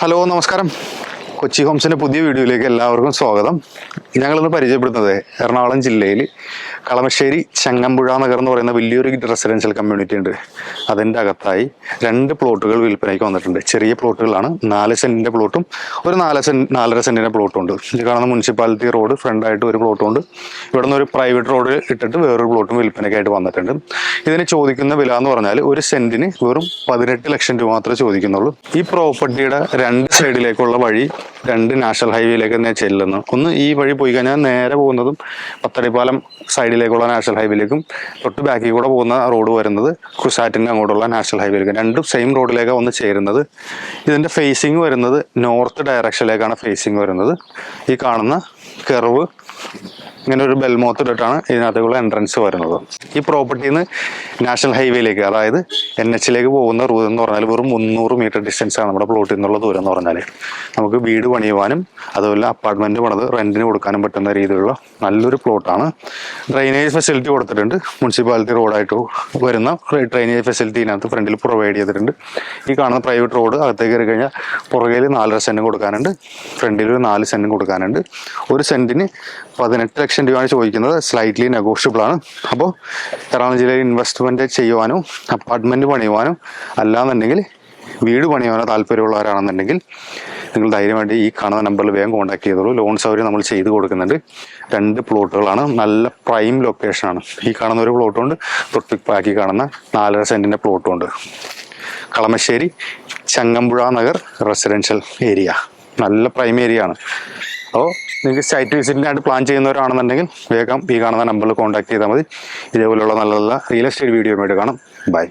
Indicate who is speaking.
Speaker 1: Hello നമസ്കാരം. കൊച്ചി ഹോംസിന്റെ പുതിയ വീഡിയോയിലേക്ക് എല്ലാവർക്കും സ്വാഗതം. ഞങ്ങളിന്ന് പരിചയപ്പെടുന്നത് എറണാകുളം ജില്ലയിൽ കളമശ്ശേരി ചങ്ങമ്പുഴ നഗർ എന്ന് പറയുന്ന വലിയൊരു റെസിഡൻഷ്യൽ കമ്മ്യൂണിറ്റി ഉണ്ട്. അതിന്റെ അകത്തായി രണ്ട് പ്ലോട്ടുകൾ വിൽപ്പനയ്ക്ക് വന്നിട്ടുണ്ട്. ചെറിയ പ്ലോട്ടുകളാണ് നാല് സെന്റിന്റെ പ്ലോട്ടും ഒരു നാല് സെൻ നാലര സെന്റിന്റെ പ്ലോട്ടും ഉണ്ട്. ഇത് കാണുന്ന മുനിസിപ്പാലിറ്റി റോഡ് ഫ്രണ്ടായിട്ട് ഒരു പ്ലോട്ടും ഉണ്ട്. ഇവിടെ നിന്ന് ഒരു പ്രൈവറ്റ് റോഡ് ഇട്ടിട്ട് വേറൊരു പ്ലോട്ടും വിൽപ്പനയ്ക്കായിട്ട് വന്നിട്ടുണ്ട്. ഇതിന് ചോദിക്കുന്ന വില എന്ന് പറഞ്ഞാൽ ഒരു സെന്റിന് വെറും പതിനെട്ട് ലക്ഷം രൂപ മാത്രമേ ചോദിക്കുന്നുള്ളൂ. ഈ പ്രോപ്പർട്ടിയുടെ രണ്ട് സൈഡിലേക്കുള്ള വഴി രണ്ട് നാഷണൽ ഹൈവേയിലേക്ക് തന്നെ ചെല്ലുന്നു. ഒന്ന് ഈ വഴി പോയി കഴിഞ്ഞാൽ നേരെ പോകുന്നതും പത്തടിപ്പാലം സൈഡിലേക്കുള്ള നാഷണൽ ഹൈവേയിലേക്കും തൊട്ട് ബാക്കിൽ കൂടെ പോകുന്ന റോഡ് വരുന്നത് കുസാറ്റിന്റെ അങ്ങോട്ടുള്ള നാഷണൽ ഹൈവേയിലേക്കും. രണ്ടും സെയിം റോഡിലേക്കാണ് ഒന്ന് ചേരുന്നത്. ഇതിന്റെ ഫേസിങ് വരുന്നത് നോർത്ത് ഡയറക്ഷനിലേക്കാണ് ഫേസിങ് വരുന്നത്. ഈ കാണുന്ന കെർവ് ഇങ്ങനെ ഒരു ബെൽമോത്ത് ഇട്ടിട്ടാണ് ഇതിനകത്തേക്കുള്ള എൻട്രൻസ് വരുന്നത്. ഈ പ്രോപ്പർട്ടിയിൽ നിന്ന് നാഷണൽ ഹൈവേയിലേക്ക് അതായത് എൻ എച്ചിലേക്ക് പോകുന്ന റൂട്ട് എന്ന് പറഞ്ഞാൽ വെറും മുന്നൂറ് മീറ്റർ ഡിസ്റ്റൻസ് ആണ് നമ്മുടെ പ്ലോട്ടിൽ നിന്നുള്ള ദൂരം എന്ന് പറഞ്ഞാൽ നമുക്ക് വീട് പണിയുവാനും അതുപോലെ അപ്പാർട്ട്മെന്റ് പണിത് റെന്റിന് കൊടുക്കാനും പറ്റുന്ന രീതിയിലുള്ള നല്ലൊരു പ്ലോട്ടാണ് ഡ്രൈനേജ് ഫെസിലിറ്റി കൊടുത്തിട്ടുണ്ട്. മുനിസിപ്പാലിറ്റി റോഡായിട്ട് വരുന്ന ഡ്രൈനേജ് ഫെസിലിറ്റി ഇതിനകത്ത് ഫ്രണ്ടിൽ പ്രൊവൈഡ് ചെയ്തിട്ടുണ്ട്. ഈ കാണുന്ന പ്രൈവറ്റ് റോഡ് അകത്തേക്ക് കയറി കഴിഞ്ഞാൽ പുറകിൽ നാലര സെന്റും കൊടുക്കാനുണ്ട്. ഫ്രണ്ടിൽ ഒരു നാല് സെന്റും കൊടുക്കാനുണ്ട്. ഒരു സെന്റിന് പതിനെട്ട് ലക്ഷം രൂപയാണ് ചോദിക്കുന്നത്. സ്ലൈറ്റ്ലി നെഗോഷ്യബിൾ ആണ്. അപ്പോൾ എറണാകുളം ജില്ലയിൽ ഇൻവെസ്റ്റ്മെന്റ് ചെയ്യുവാനോ അപ്പാർട്ട്മെന്റ് പണിയുവാനോ അല്ലാന്നുണ്ടെങ്കിൽ വീട് പണിയുവാനോ താല്പര്യമുള്ളവരാണെന്നുണ്ടെങ്കിൽ നിങ്ങൾ ധൈര്യമായിട്ട് ഈ കാണുന്ന നമ്പറിൽ വേഗം കോൺടാക്ട് ചെയ്തോളൂ. ലോൺ സൗകര്യം നമ്മൾ ചെയ്ത് കൊടുക്കുന്നുണ്ട്. രണ്ട് പ്ലോട്ടുകളാണ്. നല്ല പ്രൈം ലൊക്കേഷനാണ് ഈ കാണുന്ന ഒരു പ്ലോട്ടും ഉണ്ട്. തൊട്ട് ബാക്കി കാണുന്ന നാലര സെന്റിന്റെ പ്ലോട്ടും ഉണ്ട്. കളമശ്ശേരി ചങ്ങമ്പുഴ നഗർ റെസിഡൻഷ്യൽ ഏരിയ നല്ല പ്രൈം ഏരിയ ആണ്. അപ്പോൾ നിങ്ങൾക്ക് സൈറ്റ് വിസിറ്റിനായിട്ട് പ്ലാൻ ചെയ്യുന്നവരാണെന്നുണ്ടെങ്കിൽ വേഗം ഈ കാണുന്ന നമ്പറിൽ കോൺടാക്ട് ചെയ്താൽ മതി. ഇതേപോലെയുള്ള നല്ല നല്ല റിയൽ എസ്റ്റേറ്റ് വീഡിയോ ആയിട്ട് കാണാം. ബൈ